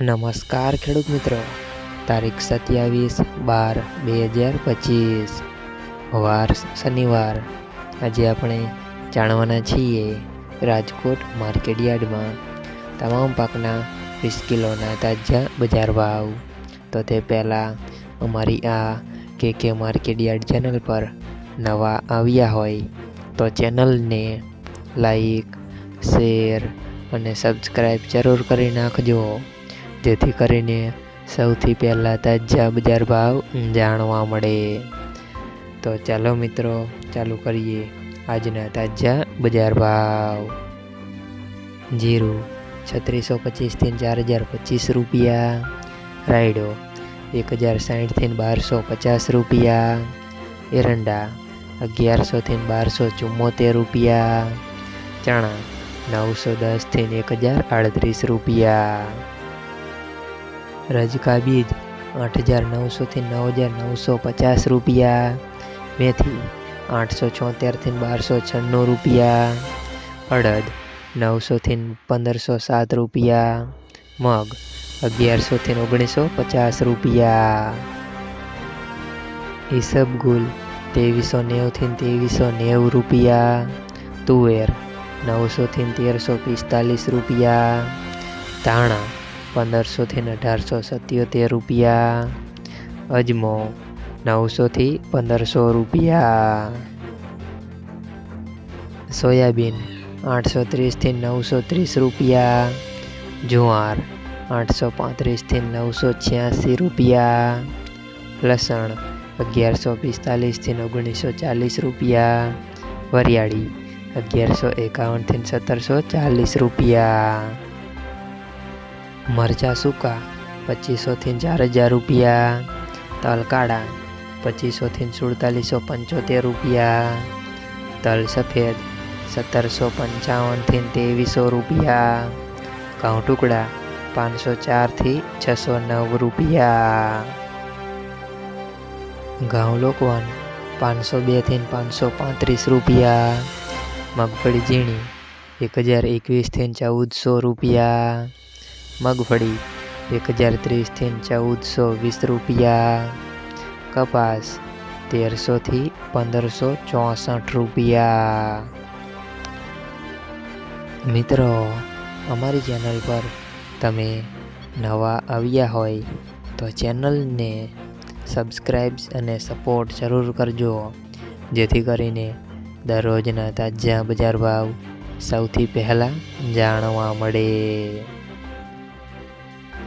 નમસ્કાર ખેડૂત મિત્રો. તારીખ સત્યાવીસ બાર બે હજાર પચીસ. વાર શનિવાર. આજે આપણે જાણવાના છીએ રાજકોટ માર્કેટયાર્ડમાં તમામ પાકના વીસ કિલોના તાજા બજાર ભાવ. તો તે પહેલાં અમારી આ કે કે માર્કેટયાર્ડ ચેનલ પર નવા આવ્યા હોય તો ચેનલને લાઈક, શેર અને સબસ્ક્રાઈબ જરૂર કરી નાખજો. જેથી કરીને સૌથી પહેલાં તાજા બજાર ભાવ જાણવા મળે. તો ચાલો મિત્રો, ચાલુ કરીએ આજના તાજા બજાર ભાવ. જીરું, છત્રીસો પચીસથી ચાર હજાર પચીસ રૂપિયા. રાયડો, એક હજાર સાઠથી બારસો પચાસ રૂપિયા. એરંડા અગિયારસોથી બારસો ચુમ્મોતેર રૂપિયા. ચણા, નવસો દસથી એક હજાર આડત્રીસ રૂપિયા. રજકા બીજ આઠ હજાર નવસોથી નવ હજાર નવસો પચાસ રૂપિયા. મેથી આઠસો છોતેરથી બારસો છન્નું રૂપિયા. અડદ નવસોથી પંદરસો સાત રૂપિયા. મગ અગિયારસોથી ઓગણીસો પચાસ રૂપિયા. ઈસબગુલ ત્રેવીસો નેવુંથી ત્રેવીસો નેવું રૂપિયા. તુવેર નવસોથી તેરસો પિસ્તાલીસ રૂપિયા. ધાણા પંદરસોથી અઢારસો, સત્યોતેર રૂપિયા. અજમો નવસોથી પંદરસો રૂપિયા. સોયાબીન આઠસો ત્રીસથી નવસો ત્રીસ રૂપિયા. જુવાર આઠસો પાંત્રીસથી નવસો છ્યાસી રૂપિયા. લસણ અગિયારસો પિસ્તાલીસથી ઓગણીસો ચાલીસ રૂપિયા. વરિયાળી અગિયારસો એકાવનથી સત્તરસો ચાલીસ રૂપિયા. મરચાં સૂકા, પચીસોથી ચાર હજાર રૂપિયા. તલ કાળા પચીસોથી સુડતાલીસો પંચોતેર રૂપિયા. તલ સફેદ, સત્તરસો પંચાવનથી ત્રેવીસો રૂપિયા. ઘઉં ટુકડા, પાંચસો ચારથી છસો નવ રૂપિયા. ઘઉં લોકવન, પાંચસો બેથી પાંચસો પાંત્રીસ રૂપિયા. મગફળી ઝીણી, એક હજાર એકવીસથી ચૌદસો રૂપિયા. મગફળી, એક હજાર ત્રીસથી ચૌદસો વીસ રૂપિયા. કપાસ તેરસોથી પંદરસો ચોસઠ રૂપિયા. મિત્રો, અમારી ચેનલ પર તમે નવા આવ્યા હોય તો ચેનલને સબસ્ક્રાઈબ્સ અને સપોર્ટ જરૂર કરજો. જેથી કરીને દરરોજના તાજા બજાર ભાવ સૌથી પહેલાં જાણવા મળે.